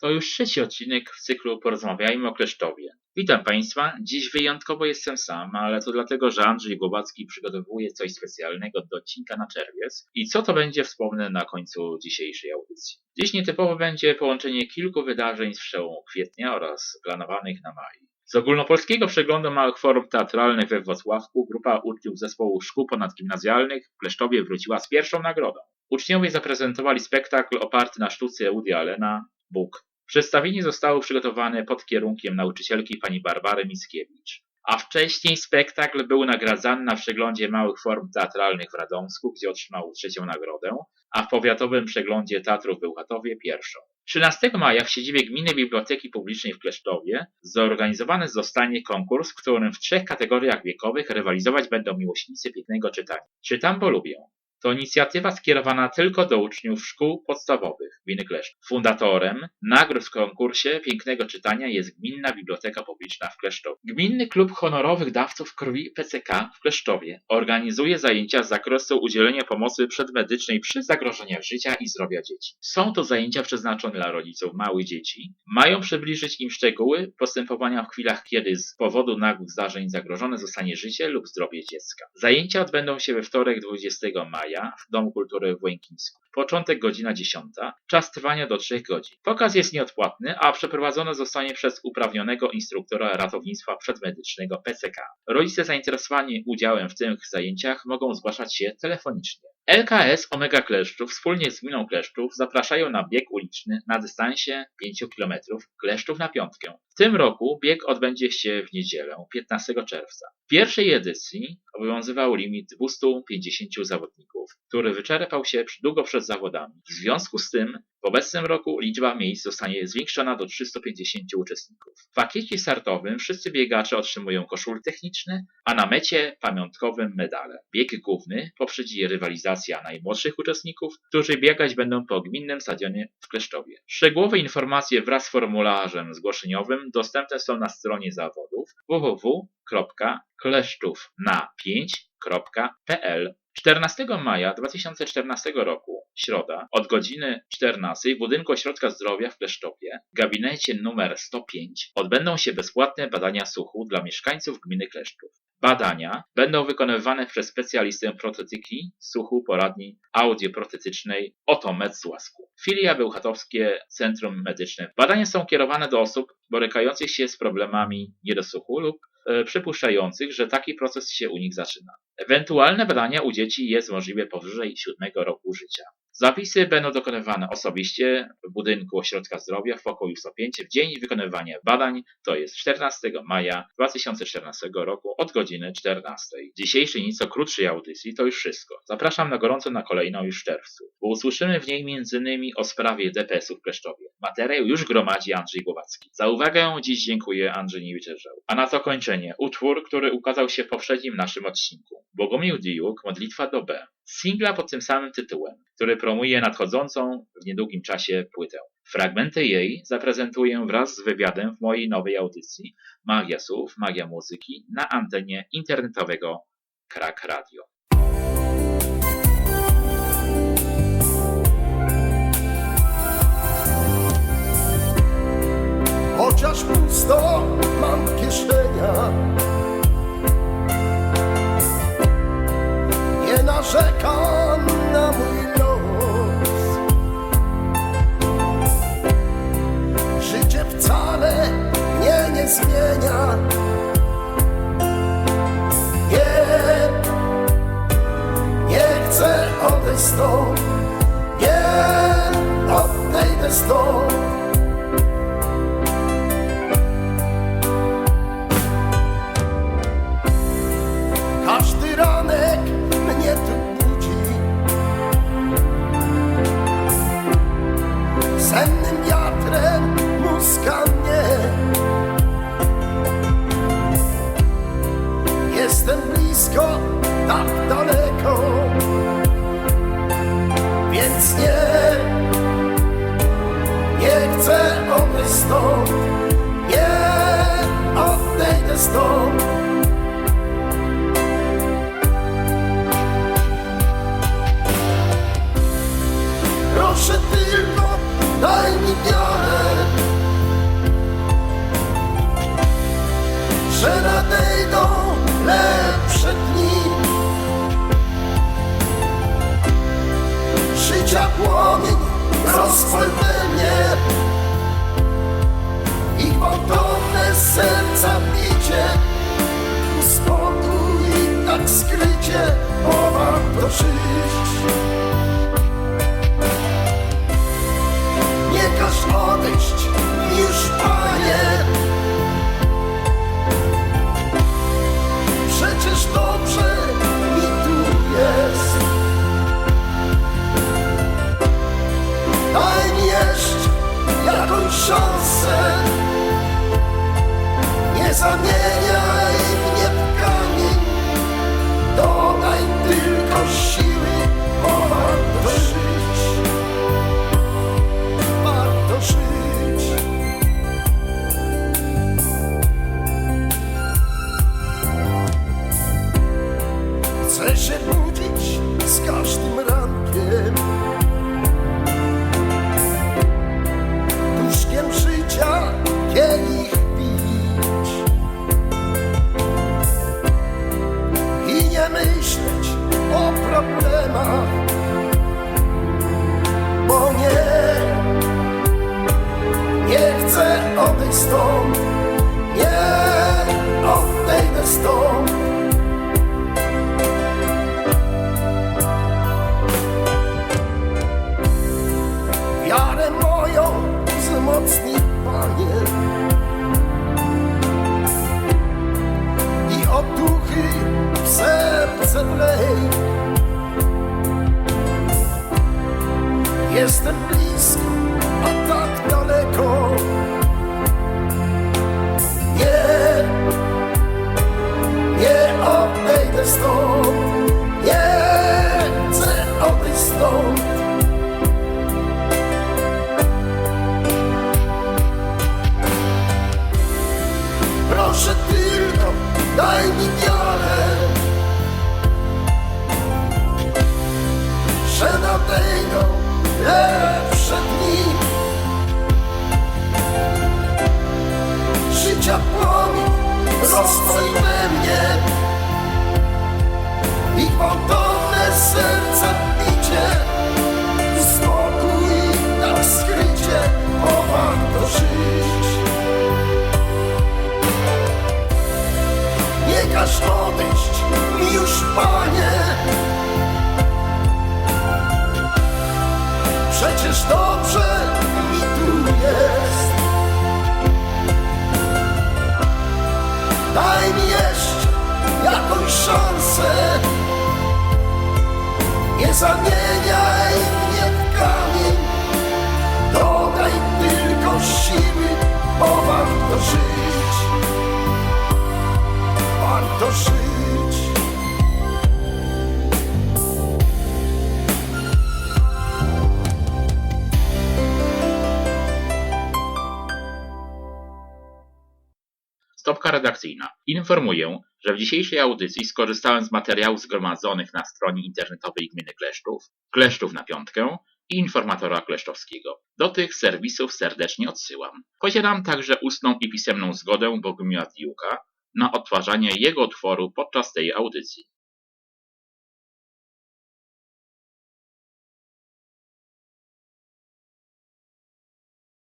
To już trzeci odcinek w cyklu Porozmawiajmy o Kleszczowie. Witam Państwa. Dziś wyjątkowo jestem sam, ale to dlatego, że Andrzej Głowacki przygotowuje coś specjalnego do odcinka na czerwiec. I co to będzie wspomnę na końcu dzisiejszej audycji. Dziś nietypowo będzie połączenie kilku wydarzeń z przełomu kwietnia oraz planowanych na maj. Z ogólnopolskiego przeglądu małych form teatralnych we Wrocławku grupa uczniów zespołu szkół ponadgimnazjalnych w Kleszczowie wróciła z pierwszą nagrodą. Uczniowie zaprezentowali spektakl oparty na sztuce Woody Allena Bóg. Przedstawienie zostało przygotowane pod kierunkiem nauczycielki pani Barbary Mickiewicz. A wcześniej spektakl był nagradzany na przeglądzie małych form teatralnych w Radomsku, gdzie otrzymał trzecią nagrodę, a w powiatowym przeglądzie teatru w Bełchatowie pierwszą. 13 maja w siedzibie Gminy Biblioteki Publicznej w Kleszczowie zorganizowany zostanie konkurs, w którym w trzech kategoriach wiekowych rywalizować będą miłośnicy pięknego czytania. Czytam, bo lubię. To inicjatywa skierowana tylko do uczniów szkół podstawowych gminy Kleszczów. Fundatorem nagród w konkursie pięknego czytania jest Gminna Biblioteka Publiczna w Kleszczowie. Gminny Klub Honorowych Dawców Krwi PCK w Kleszczowie organizuje zajęcia z zakresu udzielenia pomocy przedmedycznej przy zagrożeniach życia i zdrowia dzieci. Są to zajęcia przeznaczone dla rodziców małych dzieci. Mają przybliżyć im szczegóły postępowania w chwilach, kiedy z powodu nagłych zdarzeń zagrożone zostanie życie lub zdrowie dziecka. Zajęcia odbędą się we wtorek 20 maja w Domu Kultury w Łękińsku. Początek godzina 10. Czas trwania do 3 godzin. Pokaz jest nieodpłatny, a przeprowadzony zostanie przez uprawnionego instruktora ratownictwa przedmedycznego PCK. Rodzice zainteresowani udziałem w tych zajęciach mogą zgłaszać się telefonicznie. LKS Omega Kleszczów wspólnie z Gminą Kleszczów zapraszają na bieg uliczny na dystansie 5 km Kleszczów na piątkę. W tym roku bieg odbędzie się w niedzielę 15 czerwca. W pierwszej edycji obowiązywał limit 250 zawodników, który wyczerpał się długo przed zawodami. W związku z tym w obecnym roku liczba miejsc zostanie zwiększona do 350 uczestników. W pakiecie startowym wszyscy biegacze otrzymują koszule techniczne, a na mecie pamiątkowym medale. Bieg główny poprzedzi rywalizacja najmłodszych uczestników, którzy biegać będą po gminnym stadionie w Kleszczowie. Szczegółowe informacje wraz z formularzem zgłoszeniowym dostępne są na stronie zawodów www.kleszczówna5.pl 14 maja 2014 roku, środa, od godziny 14 w budynku Ośrodka Zdrowia w Kleszczopie, w gabinecie numer 105, odbędą się bezpłatne badania słuchu dla mieszkańców gminy Kleszczów. Badania będą wykonywane przez specjalistę protetyki słuchu poradni audioprotetycznej Otomet z Łasku. Filia Bełchatowskie Centrum Medyczne. Badania są kierowane do osób borykających się z problemami niedosłuchu lub e, przypuszczających, że taki proces się u nich zaczyna. Ewentualne badania u dzieci jest możliwe powyżej 7 roku życia. Zapisy będą dokonywane osobiście w budynku Ośrodka Zdrowia w pokoju 105 w dzień wykonywania badań, to jest 14 maja 2014 roku od godziny 14. Dzisiejszej nieco krótszej audycji to już wszystko. Zapraszam na gorąco na kolejną już w czerwcu, bo usłyszymy w niej m.in. o sprawie DPS-u w Kleszczowie. Materiał już gromadzi Andrzej Głowacki. Za uwagę dziś dziękuję Andrzej Niewiczerzał. A na to kończenie utwór, który ukazał się w poprzednim naszym odcinku. Bogumił Diuk, Modlitwa do B. Singla pod tym samym tytułem, który promuje nadchodzącą w niedługim czasie płytę. Fragmenty jej zaprezentuję wraz z wywiadem w mojej nowej audycji Magia Słów, Magia Muzyki na antenie internetowego Krak Radio. że nadejdą lepsze dni. Życia płomień rozpal we mnie i podobne serca bicie uspokój tak skrycie, powam do żyć. Proszę tylko, daj mi wiarę, że nadejdą lepsze dni. Życia płomień rozstoi we mnie Panie. Przecież dobrze mi tu jest. Daj mi jeszcze jakąś szansę. Nie zamieniaj mnie w kamień. Dodaj tylko siły, bo warto żyć warto żyć. Stopka redakcyjna. Informuję, że w dzisiejszej audycji skorzystałem z materiałów zgromadzonych na stronie internetowej Gminy Kleszczów, Kleszczów na piątkę i informatora kleszczowskiego. Do tych serwisów serdecznie odsyłam. Posiadam także ustną i pisemną zgodę Bogumiła Diuka na odtwarzanie jego utworu podczas tej audycji.